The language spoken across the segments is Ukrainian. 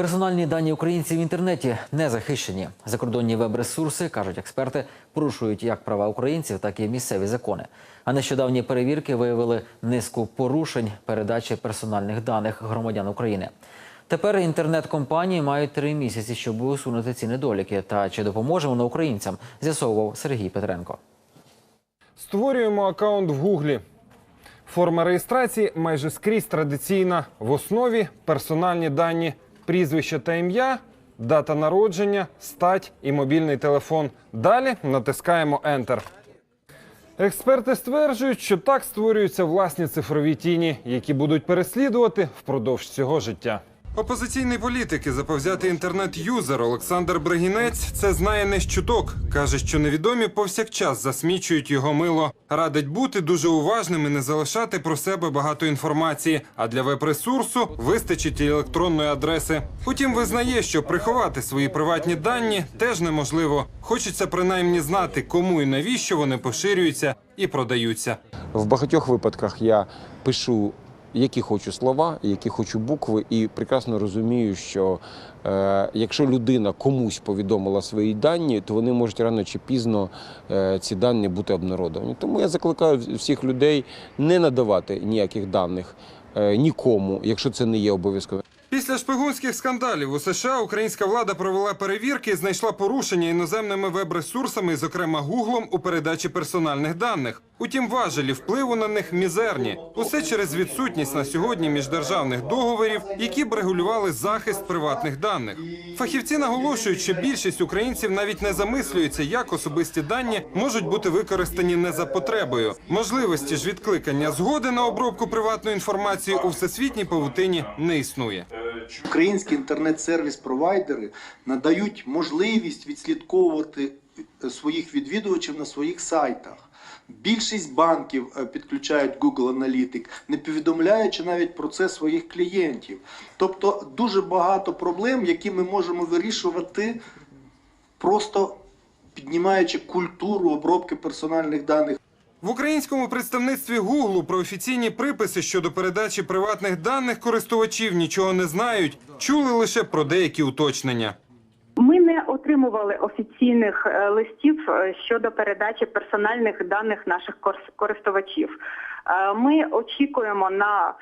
Персональні дані українців в інтернеті не захищені. Закордонні веб-ресурси, кажуть експерти, порушують як права українців, так і місцеві закони. А нещодавні перевірки виявили низку порушень передачі персональних даних громадян України. Тепер інтернет-компанії мають три місяці, щоб усунути ці недоліки. Та чи допоможе воно українцям? З'ясовував Сергій Петренко. Створюємо аккаунт в Гуглі. Форма реєстрації майже скрізь традиційна. В основі персональні дані, прізвище та ім'я, дата народження, стать і мобільний телефон. Далі натискаємо Enter. Експерти стверджують, що так створюються власні цифрові тіні, які будуть переслідувати впродовж цього життя. Опозиційний політик і заповзятий інтернет-юзер Олександр Брагінець це знає не з чуток. Каже, що невідомі повсякчас засмічують його мило. Радить бути дуже уважним і не залишати про себе багато інформації. А для веб-ресурсу вистачить і електронної адреси. Утім, визнає, що приховати свої приватні дані теж неможливо. Хочеться принаймні знати, кому і навіщо вони поширюються і продаються. В багатьох випадках я пишу, які хочу слова, які хочу букви, і прекрасно розумію, що е, якщо людина комусь повідомила свої дані, то вони можуть рано чи пізно е, ці дані бути обнародовані. Тому я закликаю всіх людей не надавати ніяких даних е, нікому, якщо це не є обов'язково. Після шпигунських скандалів у США українська влада провела перевірки і знайшла порушення іноземними веб-ресурсами, зокрема Гуглом, у передачі персональних даних. Утім, важелі впливу на них мізерні. Усе через відсутність на сьогодні міждержавних договорів, які б регулювали захист приватних даних. Фахівці наголошують, що більшість українців навіть не замислюється, як особисті дані можуть бути використані не за потребою. Можливості ж відкликання згоди на обробку приватної інформації у всесвітній павутині не існує. Українські інтернет-сервіс-провайдери надають можливість відслідковувати е, своїх відвідувачів на своїх сайтах. Більшість банків е, підключають Google Analytics, не повідомляючи навіть про це своїх клієнтів. Тобто дуже багато проблем, які ми можемо вирішувати, просто піднімаючи культуру обробки персональних даних. В українському представництві Гуглу про офіційні приписи щодо передачі приватних даних користувачів нічого не знають. Чули лише про деякі уточнення. Ми не отримували офіційних е, листів е, щодо передачі персональних даних наших користувачів. Е, Ми очікуємо на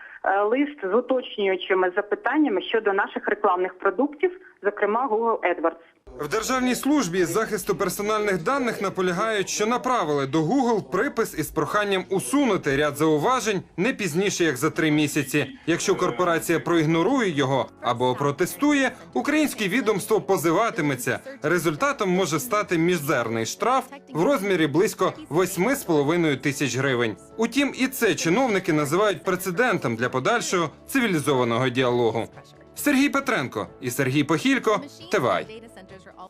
лист з уточнюючими запитаннями щодо наших рекламних продуктів, зокрема Google AdWords. В державній службі захисту персональних даних наполягають, що направили до Google припис із проханням усунути ряд зауважень не пізніше як за три місяці. Якщо корпорація проігнорує його або протестує, українське відомство позиватиметься. Результатом може стати мізерний штраф в розмірі близько 8,5 тисяч гривень. Утім, і це чиновники називають прецедентом для подальшого цивілізованого діалогу. Сергій Петренко і Сергій Похілько. Тивай. Those are all